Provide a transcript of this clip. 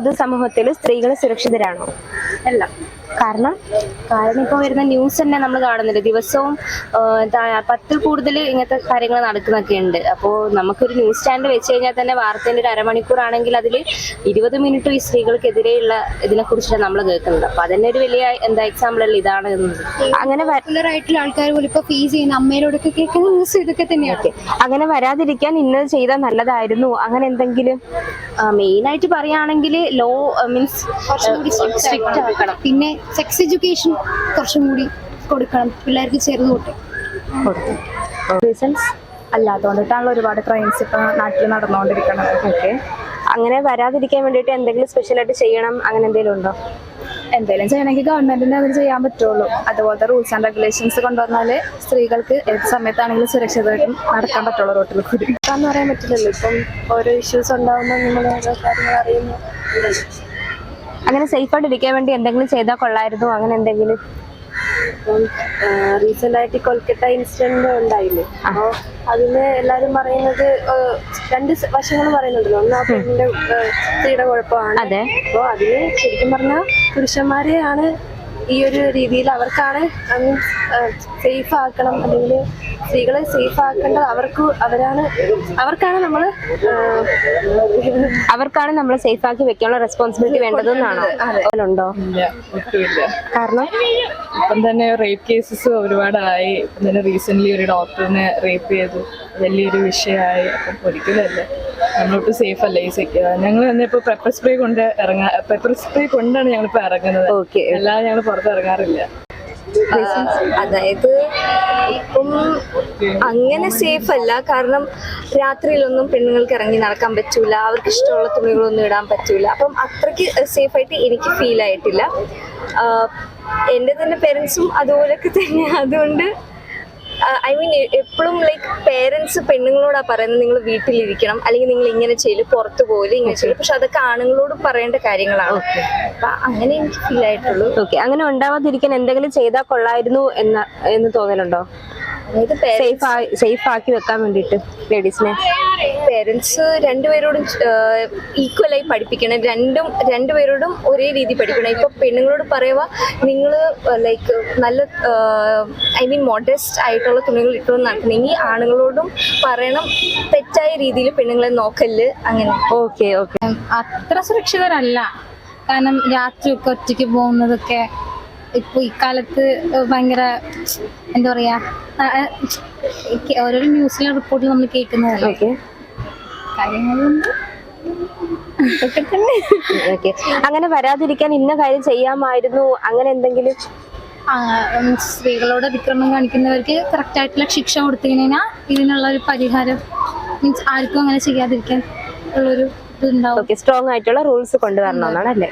പൊതുസമൂഹത്തിൽ സ്ത്രീകൾ സുരക്ഷിതരാണോ? അല്ല കാരണം കാരണം ഇപ്പോൾ വരുന്ന ന്യൂസ് തന്നെ നമ്മൾ കാണുന്നുണ്ട് ദിവസവും എന്താ പത്തിൽ കൂടുതൽ ഇങ്ങനത്തെ കാര്യങ്ങൾ നടക്കുന്നൊക്കെ ഉണ്ട്. അപ്പോൾ നമുക്കൊരു ന്യൂസ് സ്റ്റാൻഡ് വെച്ച് കഴിഞ്ഞാൽ തന്നെ വാർത്തേന്റെ ഒരു അരമണിക്കൂർ ആണെങ്കിൽ അതിൽ ഇരുപത് മിനിറ്റ് ഈ സ്ത്രീകൾക്കെതിരെയുള്ള ഇതിനെക്കുറിച്ചാണ് നമ്മൾ കേൾക്കുന്നത്. അപ്പോൾ അതന്നെ ഒരു വലിയ എന്താ എക്സാമ്പിൾ അല്ല? ഇതാണ് അങ്ങനെ ആയിട്ടുള്ള ആൾക്കാർ പോലും ഇപ്പൊ ഫേസ് ചെയ്യുന്ന അമ്മയോടൊക്കെ കേൾക്കുന്ന ന്യൂസ് ഇതൊക്കെ തന്നെയാണ് അങ്ങനെ വരാതിരിക്കാൻ ഇന്നത് ചെയ്താൽ നല്ലതായിരുന്നു. അങ്ങനെ എന്തെങ്കിലും? മെയിൻ ആയിട്ട് പറയുകയാണെങ്കിൽ ലോ മീൻസ് സ്ട്രിക്റ്റ് ആക്കണം. പിന്നെ സെക്സ് എഡ്യൂക്കേഷൻ കുറച്ചും കൂടി കൊടുക്കണം. പിള്ളേർക്ക് ചേർന്ന് തൊട്ട്. റീസൺസ് അല്ല അതുകൊണ്ടിട്ടാണല്ലോ ഒരുപാട് ക്രൈംസ് ഇപ്പൊ നാട്ടിൽ നടന്നുകൊണ്ടിരിക്കണം ഓക്കെ. അങ്ങനെ വരാതിരിക്കാൻ വേണ്ടിയിട്ട് എന്തെങ്കിലും സ്പെഷ്യലായിട്ട് ചെയ്യണം അങ്ങനെ എന്തെങ്കിലും ഉണ്ടോ? എന്തെങ്കിലും ചെയ്യണമെങ്കിൽ ഗവൺമെന്റിന് അതിന് ചെയ്യാൻ പറ്റുള്ളൂ. അതുപോലത്തെ റൂൾസ് ആൻഡ് റെഗുലേഷൻസ് കൊണ്ടുവന്നാൽ സ്ത്രീകൾക്ക് ഏത് സമയത്താണെങ്കിലും സുരക്ഷിതമായിട്ടും നടക്കാൻ പറ്റുള്ളൂ റോട്ടിൽ കൂടി. പറയാൻ പറ്റില്ലല്ലോ. ഇപ്പം ഓരോ ഇഷ്യൂസ് ഉണ്ടാവുമ്പോൾ നിങ്ങൾ ഓരോ കാര്യങ്ങൾ അറിയുന്നു. അങ്ങനെ സേഫ് ആയിട്ട് ഇരിക്കാൻ വേണ്ടി എന്തെങ്കിലും ചെയ്താൽ കൊള്ളായിരുന്നു? അങ്ങനെ എന്തെങ്കിലും? റീസെന്റ് ആയിട്ട് കൊൽക്കത്ത ഇൻസിഡന്റ് ഉണ്ടായില്ലേ? അപ്പോ അതിന് എല്ലാരും പറയുന്നത് രണ്ട് വശങ്ങൾ പറയുന്നുണ്ടല്ലോ. ഒന്ന് ആ പെണ്ണിന്റെ സ്ത്രീയുടെ കുഴപ്പമാണ്. അതെ. അപ്പോൾ അതിന് ശരിക്കും പറഞ്ഞാൽ പുരുഷന്മാരെയാണ് ഈ ഒരു രീതിയിൽ അവർക്കാണ് സേഫ് ആക്കണം. അല്ലെങ്കിൽ സ്ത്രീകളെ സേഫ് ആക്കേണ്ടത് അവർക്ക് അവരാണ് അവർക്കാണ് നമ്മൾ അവർക്കാണ് നമ്മൾ സേഫ് ആക്കി വെക്കാനുള്ള റെസ്പോൺസിബിലിറ്റി വേണ്ടതെന്നാണോ ഒട്ടുമില്ല. കാരണം? ഇപ്പം തന്നെ റേപ്പ് കേസസ് ഒരുപാടായി. ഇപ്പം തന്നെ റീസെന്റ് ഒരു ഡോക്ടറിനെ റേപ്പ് ചെയ്തു. വലിയൊരു വിഷയമായി. അപ്പം ഒരിക്കലല്ല നമ്മളൊട്ട് സേഫ് അല്ല ഈ സെക്യൂർ ഞങ്ങൾ തന്നെ ഇപ്പോൾ പെപ്പർ സ്പ്രേ കൊണ്ട് ഇറങ്ങാ പെപ്പർ സ്പ്രേ കൊണ്ടാണ് ഞങ്ങളിപ്പോൾ ഇറങ്ങുന്നത്. ഓക്കെ അല്ലാതെ ഞങ്ങൾ പുറത്ത് ഇറങ്ങാറില്ല. അതായത് ഇപ്പം അങ്ങനെ സേഫ് അല്ല. കാരണം രാത്രിയിലൊന്നും പെണ്ണുങ്ങൾക്ക് ഇറങ്ങി നടക്കാൻ പറ്റൂല. അവർക്ക് ഇഷ്ടമുള്ള തുണികളൊന്നും ഇടാൻ പറ്റൂല. അപ്പം അത്രയ്ക്ക് സേഫ് ആയിട്ട് എനിക്ക് ഫീൽ ആയിട്ടില്ല. എന്റെ തന്നെ പേരൻസും അതുപോലൊക്കെ തന്നെ. അതുകൊണ്ട് ഐ മീൻ എപ്പോഴും ലൈക്ക് പേരൻസ് പെണ്ണുങ്ങളോടാ പറയുന്നത് നിങ്ങൾ വീട്ടിലിരിക്കണം അല്ലെങ്കിൽ നിങ്ങൾ ഇങ്ങനെ ചെയ്യൽ പുറത്തു പോലും ഇങ്ങനെ ചെയ്യൽ. പക്ഷെ അതൊക്കെ ആണുങ്ങളോട് പറയേണ്ട കാര്യങ്ങളാണ്. അപ്പൊ അങ്ങനെ എനിക്ക് ഫീൽ ആയിട്ടുള്ളൂ. ഓക്കെ അങ്ങനെ ഉണ്ടാവാതിരിക്കാൻ എന്തെങ്കിലും ചെയ്താൽ കൊള്ളായിരുന്നു എന്ന എന്ന് തോന്നലുണ്ടോ? സേഫ് ആക്കി വെക്കാൻ വേണ്ടിട്ട് ലേഡീസിനെ പേരൻസ് രണ്ടുപേരോടും ഈക്വലായി പഠിപ്പിക്കണം. രണ്ടും രണ്ടുപേരോടും ഒരേ രീതി പഠിക്കണം ഇപ്പോൾ പെണ്ണുങ്ങളോട് പറയുക നിങ്ങൾ ലൈക്ക് നല്ല ഐ മീൻ മോഡസ്റ്റ് ആയിട്ടുള്ള തുണികൾ ഇട്ടുകൊണ്ട് നടക്കണമെങ്കിൽ ആണുങ്ങളോടും പറയണം തെറ്റായ രീതിയിൽ പെണ്ണുങ്ങളെ നോക്കല്ല് അങ്ങനെ. ഓക്കെ ഓക്കെ അത്ര സുരക്ഷിതരല്ല. കാരണം രാത്രിയൊക്കെ ഒറ്റയ്ക്ക് പോകുന്നതൊക്കെ ഇപ്പൊ ഇക്കാലത്ത് ഭയങ്കര എന്താ പറയാ ആ, ആ, ഈ ഓരോരോ ന്യൂസിലെ റിപ്പോർട്ടിൽ നമ്മൾ കേൾക്കുന്നതല്ലേ? കാര്യങ്ങളുണ്ട്. ഓക്കെ. അങ്ങനെ വരാതിരിക്കാൻ ഇന്ന കാര്യം ചെയ്യാമായിരുന്നു. അങ്ങനെ എന്തെങ്കിലും? സ്ത്രീകളോട് അതിക്രമം കാണിക്കുന്നവർക്ക് കറക്റ്റ് ആയിട്ടുള്ള ശിക്ഷ കൊടുത്തു കഴിഞ്ഞാൽ ഇതിനുള്ള ഒരു പരിഹാരം. മീൻസ് ആർക്കും അങ്ങനെ ചെയ്യാതിരിക്കാൻ ഉള്ളൊരു ഇതുണ്ടാവും. ഓക്കെ സ്ട്രോങ് ആയിട്ടുള്ള റൂൾസ് കൊണ്ടുവരണം എന്നാണ് അല്ലേ